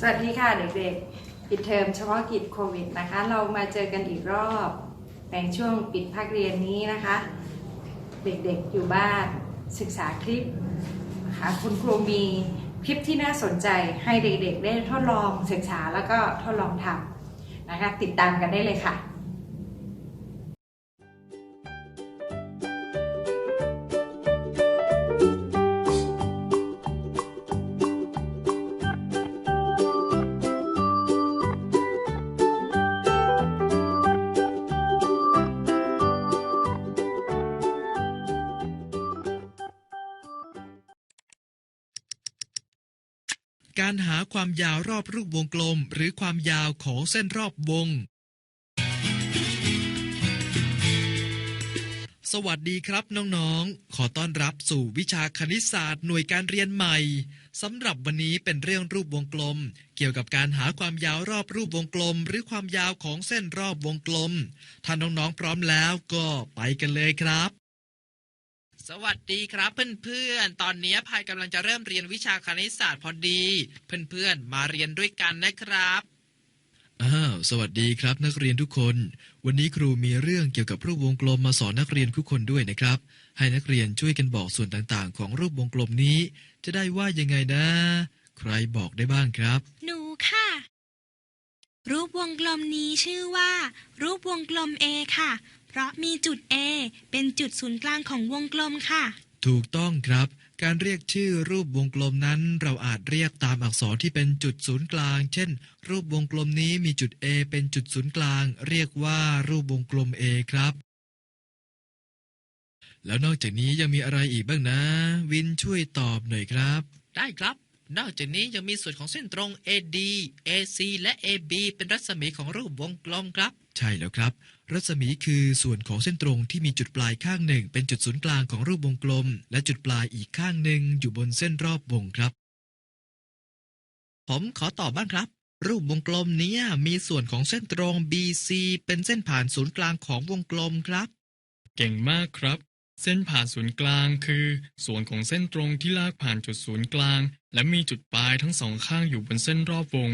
สวัสดีค่ะเด็กๆ ปิดเทอมเฉพาะกิจโควิดนะคะ เรามาเจอกันอีกรอบในช่วงปิดภาคเรียนนี้นะคะ เด็กๆอยู่บ้านศึกษาคลิปนะคะคุณครูมีคลิปที่น่าสนใจให้เด็กๆ ได้ทดลองศึกษาแล้วก็ทดลองทำนะคะ ติดตามกันได้เลยค่ะ การหาความยาวรอบรูปวงกลม หรือความยาวของเส้นรอบวง สวัสดีครับน้องๆ ขอต้อนรับสู่วิชาคณิตศาสตร์หน่วยการเรียนใหม่สำหรับวันนี้เป็นเรื่องรูปวงกลม เกี่ยวกับการหาความยาวรอบรูปวงกลม หรือความยาวของเส้นรอบวงกลม ถ้าน้องๆพร้อมแล้วก็ไปกันเลยครับ สวัสดีครับเพื่อนๆ ตอนนี้พายกำลังจะเริ่มเรียนวิชาคณิตศาสตร์พอดี เพื่อนๆ มาเรียนด้วยกันนะครับอ้าวสวัสดีครับนักเรียนทุกคน วันนี้ครูมีเรื่องเกี่ยวกับรูปวงกลมมาสอนนักเรียนทุกคนด้วยนะครับ ให้นักเรียนช่วยกันบอกส่วนต่างๆ ของรูปวงกลมนี้ จะได้ว่ายังไงนะ ใครบอกได้บ้างครับ หนูค่ะ รูปวงกลมนี้ชื่อว่า รูปวงกลม A ค่ะ เพราะมีจุด A เป็นจุดศูนย์กลางของวงกลมค่ะ ถูกต้องครับ การเรียกชื่อรูปวงกลมนั้น เราอาจเรียกตามอักษรที่เป็นจุดศูนย์กลาง เช่น รูปวงกลมนี้มีจุด A เป็นจุดศูนย์กลาง เรียกว่ารูปวงกลม A ครับ แล้วนอกจากนี้ยังมีอะไรอีกบ้างนะ วินช่วยตอบหน่อยครับ ได้ครับ นอกจากนี้ยังมีส่วนของเส้นตรง AD AC และ AB เป็นรัศมีของรูปวงกลมครับ ใช่แล้วครับ รัศมีคือส่วนของเส้นตรงที่มีจุดปลายข้างหนึ่ง เป็นจุดศูนย์กลางของรูปวงกลม และจุดปลายอีกข้างหนึ่งอยู่บนเส้นรอบวงครับ ผมขอตอบบ้างครับ รูปวงกลมเนี้ยมีส่วนของเส้นตรง BC เป็นเส้นผ่านศูนย์กลางของวงกลมครับ เก่งมากครับ เส้นผ่านศูนย์กลางคือ ส่วนของเส้นตรงที่ลากผ่านจุดศูนย์กลาง และมีจุดปลายทั้งสองข้างอยู่บนเส้นรอบวง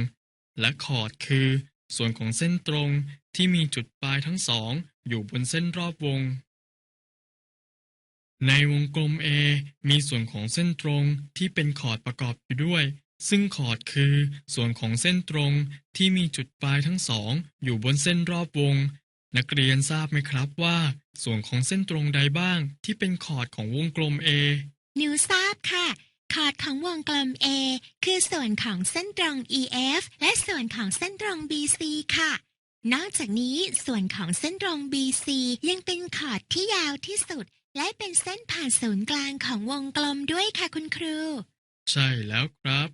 และคอร์ดคือ ส่วนของเส้นตรงที่มีจุดปลายทั้งสองอยู่บนเส้นรอบวง ในวงกลม A มีส่วนของเส้นตรงที่เป็นคอร์ดประกอบอยู่ด้วย ซึ่งคอร์ดคือส่วนของเส้นตรงที่มีจุดปลายทั้งสองอยู่บนเส้นรอบวง นักเรียนทราบไหมครับว่า ส่วนของเส้นตรงใดบ้างที่เป็นคอร์ดของวงกลม A หนูทราบค่ะ คอร์ดของวงกลม A คือส่วนของเส้นตรง EF และส่วนของเส้นตรง BC ค่ะ นอกจากนี้ส่วนของเส้นตรง BC ยังเป็นคอร์ดที่ยาวที่สุด และเป็นเส้นผ่านศูนย์กลางของวงกลมด้วยค่ะคุณครู ใช่แล้วครับ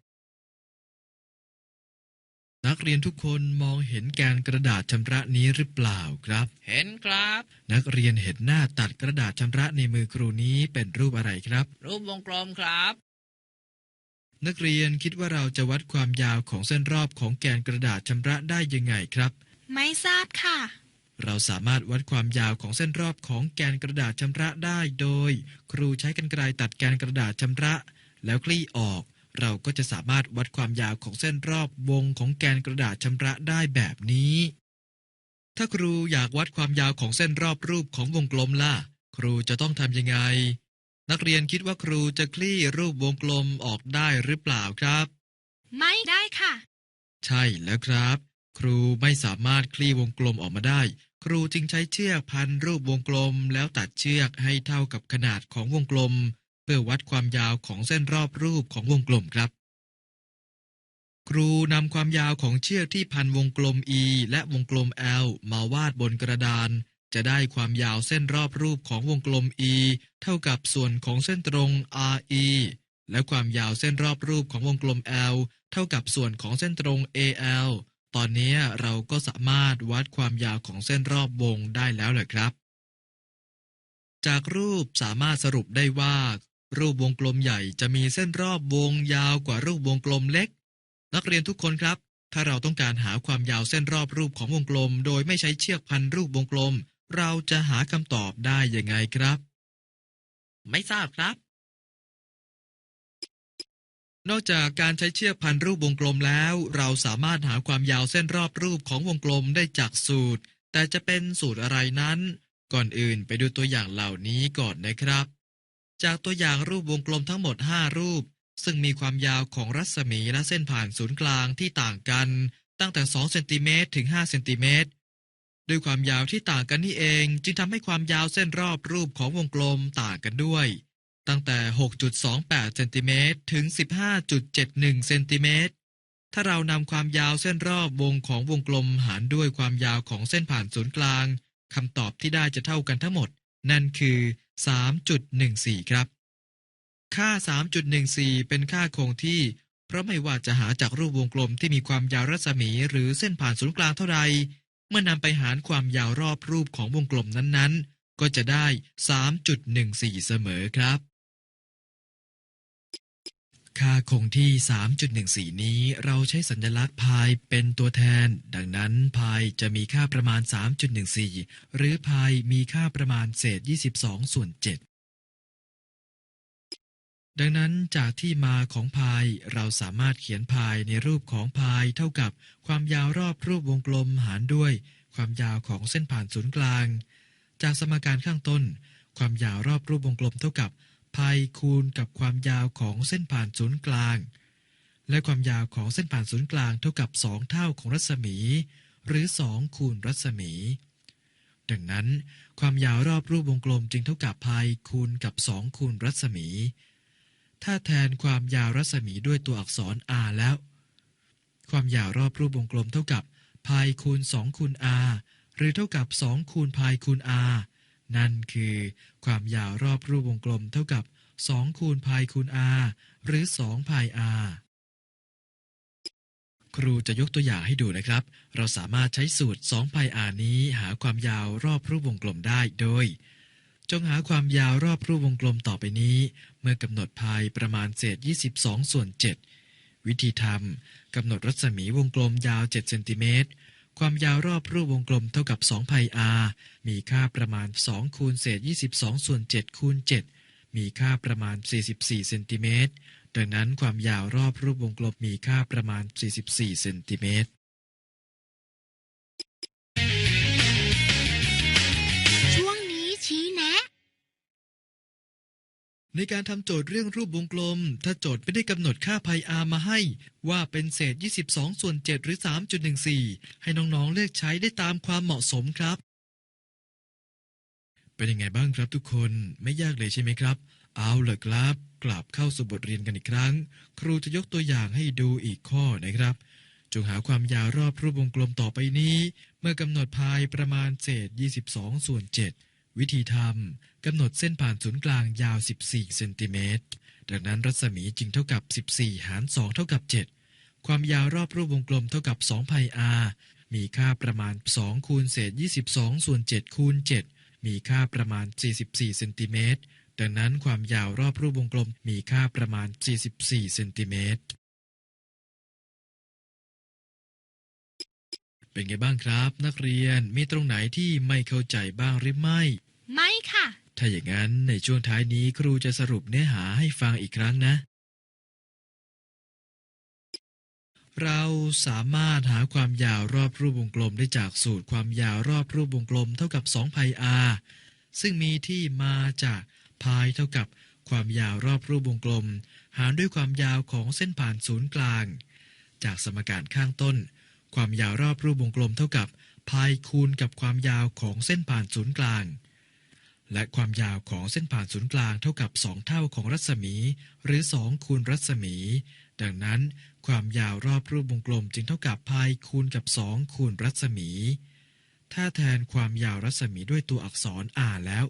นักเรียนทุกคนมองเห็นแกนกระดาษชำระนี้หรือเปล่าครับ เห็นครับ นักเรียนเห็นหน้าตัดกระดาษชำระในมือครูนี้เป็นรูปอะไรครับ รูปวงกลมครับ นักเรียนคิดว่าเราจะวัดความยาวของเส้นรอบของแกนกระดาษชำระได้ยังไงครับ ไม่ทราบค่ะ เราสามารถวัดความยาวของเส้นรอบของแกนกระดาษชำระได้โดย ครูใช้กรรไกรตัดแกนกระดาษชำระ แล้วคลี่ออก เราก็จะสามารถวัดความยาวของเส้นรอบวงของแกนกระดาษชำระได้แบบนี้ ถ้าครูอยากวัดความยาวของเส้นรอบรูปของวงกลมล่ะ ครูจะต้องทำยังไง นักเรียนคิดว่าครูจะคลี่รูปวงกลมออกได้หรือเปล่าครับ ไม่ได้ค่ะ ใช่แล้วครับ ครูไม่สามารถคลี่วงกลมออกมาได้ ครูจึงใช้เชือกพันรูปวงกลม แล้วตัดเชือกให้เท่ากับขนาดของวงกลม เพื่อวัดความยาวของเส้นรอบรูปของวงกลมครับ ครูนำความยาวของเชือกที่พันวงกลม E และวงกลม L มาวาดบนกระดาน จะได้ความยาวเส้นรอบรูปของวงกลม E เท่ากับส่วนของเส้นตรง RE และความยาวเส้นรอบรูปของวงกลม L เท่ากับส่วนของเส้นตรง AL ตอนนี้เราก็สามารถวัดความยาวของเส้นรอบวงได้แล้วแหละครับ จากรูปสามารถสรุปได้ว่า รูปวงกลมใหญ่จะมีเส้นรอบวงยาวกว่ารูปวงกลมเล็ก นักเรียนทุกคนครับ ถ้าเราต้องการหาความยาวเส้นรอบรูปของวงกลม โดยไม่ใช้เชือกพันรูปวงกลม เราจะหาคำตอบได้ยังไงครับ ไม่ทราบครับ นอกจากการใช้เชือกพันรูปวงกลมแล้ว เราสามารถหาความยาวเส้นรอบรูปของวงกลมได้จากสูตร แต่จะเป็นสูตรอะไรนั้น ก่อนอื่นไปดูตัวอย่างเหล่านี้ก่อนนะครับ จากตัวอย่างรูปวงกลมทั้งหมด 5 รูป ซึ่งมีความยาวของรัศมีและเส้นผ่านศูนย์กลางที่ต่างกัน ตั้งแต่ 2 เซนติเมตรถึง 5 เซนติเมตร ด้วยความยาวที่ต่างกันนี่เอง จึงทำให้ความยาวเส้นรอบรูปของวงกลมต่างกันด้วย ตั้งแต่ 6.28 เซนติเมตรถึง 15.71 เซนติเมตร ถ้าเรานำความยาวเส้นรอบวงของวงกลมหารด้วยความยาวของเส้นผ่านศูนย์กลางคำตอบที่ได้จะเท่ากันทั้งหมด นั่นคือ 3.14 ครับ ค่า 3.14 เป็นค่าคงที่ เพราะไม่ว่าจะหาจากรูปวงกลมที่มีความยาวรัศมีหรือเส้นผ่านศูนย์กลางเท่าใด เมื่อนำไปหารความยาวรอบรูปของวงกลมนั้นๆ ก็จะได้ 3.14 เสมอครับ ค่าคงที่ 3.14 นี้เราใช้สัญลักษณ์พายเป็นตัวแทน ดังนั้นพายจะมีค่าประมาณ 3.14 หรือพายมีค่าประมาณเศษ 22 ส่วน 7 ดังนั้นจากที่มาของพายเราสามารถเขียนพายในรูปของพายเท่ากับความยาวรอบรูปวงกลมหารด้วย ความยาวของเส้นผ่านศูนย์กลาง จากสมการข้างต้น ความยาวรอบรูปวงกลมเท่ากับพายคูณกับความยาวของเส้นผ่านศูนย์กลาง และความยาวของเส้นผ่านศูนย์กลางเท่ากับ 2 เท่าของรัศมี หรือ 2 คูณรัศมี ดังนั้น ความยาวรอบรูปวงกลมจึงเท่ากับพายคูณกับ 2 คูณรัศมี ถ้าแทนความยาวรัศมีด้วยตัวอักษร r แล้ว ความยาวรอบรูปวงกลมเท่ากับพายคูณ2คูณ r หรือเท่ากับ 2 คูณพายคูณ r นั่นคือ ความยาวรอบรูปวงกลมเท่ากับ 2 คูณพายคูณ r หรือ2พาย r ครูจะยกตัวอย่างให้ดูนะครับ เราสามารถใช้สูตร2พาย r นี้หาความยาวรอบรูปวงกลมได้โดย จงหาความยาวรอบรูปวงกลมต่อไปนี้ เมื่อกำหนดพายประมาณเศษ 22 ส่วน 7 วิธีทำกำหนดรัศมีวงกลมยาว 7 เซนติเมตร ความยาวรอบรูปวงกลมเท่ากับ2พาย r มีค่าประมาณ 2 คูณเศษ 22 ส่วน 7 คูณ 7 มีค่าประมาณ 44 เซนติเมตร ดังนั้นความยาวรอบรูปวงกลมมีค่าประมาณ 44 เซนติเมตร ในการทำโจทย์เรื่องรูปวงกลม ถ้าโจทย์ไม่ได้กำหนดค่าพาย r มาให้ ว่าเป็นเศษ 22 ส่วน 7 หรือ 3.14 ให้น้องๆเลือกใช้ได้ตามความเหมาะสมครับ เป็นยังไงบ้างครับทุกคนไม่ยากเลยใช่ไหมครับ เอาเลยครับ กลับเข้าสู่บทเรียนกันอีกครั้ง ครูจะยกตัวอย่างให้ดูอีกข้อนะครับ จงหาความยาวรอบรูปวงกลมต่อไปนี้ เมื่อกำหนดพายประมาณเศษ 22 ส่วน 7 วิธีทำกำหนดเส้นผ่านศูนย์กลางยาว 14 เซนติเมตร ดังนั้นรัศมีจึงเท่ากับ 14 หาร 2 เท่ากับ 7 ความยาวรอบรูปวงกลมเท่ากับ2พาย r มีค่าประมาณ 2 คูณเศษ 22 ส่วน 7 คูณ 7 มีค่าประมาณ 44 เซนติเมตร ดังนั้นความยาวรอบรูปวงกลมมีค่าประมาณ 44 เซนติเมตร เป็นไงบ้างครับ นักเรียนมีตรงไหนที่ไม่เข้าใจบ้างหรือไม่ ไม่ค่ะ ถ้าอย่างนั้นในช่วงท้ายนี้ครูจะสรุปเนื้อหาให้ฟังอีกครั้งนะ เราสามารถหาความยาวรอบรูปวงกลมได้จากสูตรความยาวรอบรูปวงกลมเท่ากับ2พาย r ซึ่งมีที่มาจากพายเท่ากับความยาวรอบรูปวงกลม หารด้วยความยาวของเส้นผ่านศูนย์กลาง จากสมการข้างต้น ความยาวรอบรูปวงกลมเท่ากับพายคูณกับความยาวของเส้นผ่านศูนย์กลาง และความยาวของเส้นผ่านศูนย์กลางเท่ากับ 2 เท่าของรัศมี หรือ 2 คูณรัศมี ดังนั้น ความยาวรอบรูปวงกลมจึงเท่ากับพายคูณกับ 2 คูณรัศมี ถ้าแทนความยาวรัศมีด้วยตัวอักษร r แล้ว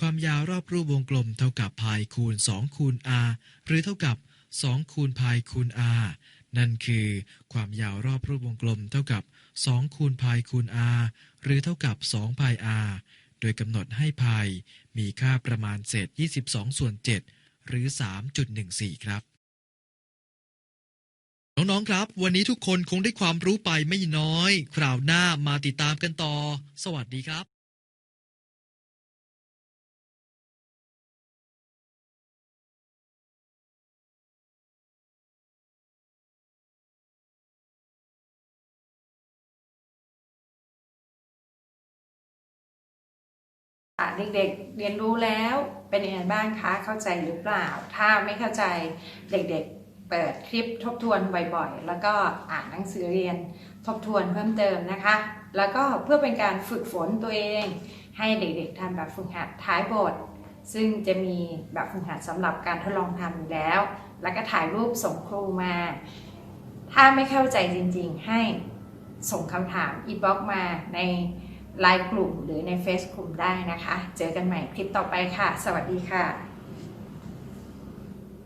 ความยาวรอบรูปวงกลมเท่ากับพายคูณ 2 คูณ r หรือเท่ากับ 2 คูณพายคูณ r นั่นคือ ความยาวรอบรูปวงกลมเท่ากับ 2 คูณพายคูณ r หรือเท่ากับ2พาย r โดยกำหนดให้พายมีค่าประมาณเศษ 22 ส่วน 7 หรือ 3.14 ครับ น้อง ๆ ครับ วันนี้ทุกคนคงได้ความรู้ไปไม่น้อย คราวหน้ามาติดตามกันต่อ สวัสดีครับ เด็กๆเรียนรู้แล้วเป็นยังไงบ้างคะเข้าใจหรือเปล่า ถ้าไม่เข้าใจเด็กๆเปิดคลิปทบทวนบ่อยๆ แล้วก็อ่านหนังสือเรียนทบทวนเพิ่มเติมนะคะ แล้วก็เพื่อเป็นการฝึกฝนตัวเอง ให้เด็กๆทำแบบฝึกหัดท้ายบท ซึ่งจะมีแบบฝึกหัดสำหรับการทดลองทำอยู่แล้ว แล้วก็ถ่ายรูปส่งครูมา ถ้าไม่เข้าใจจริงๆ ให้ส่งคำถามอีบ็อกมาใน ไลน์กลุ่มหรือในเฟซกลุ่มได้นะคะ เจอกันใหม่คลิปต่อไปค่ะ สวัสดีค่ะ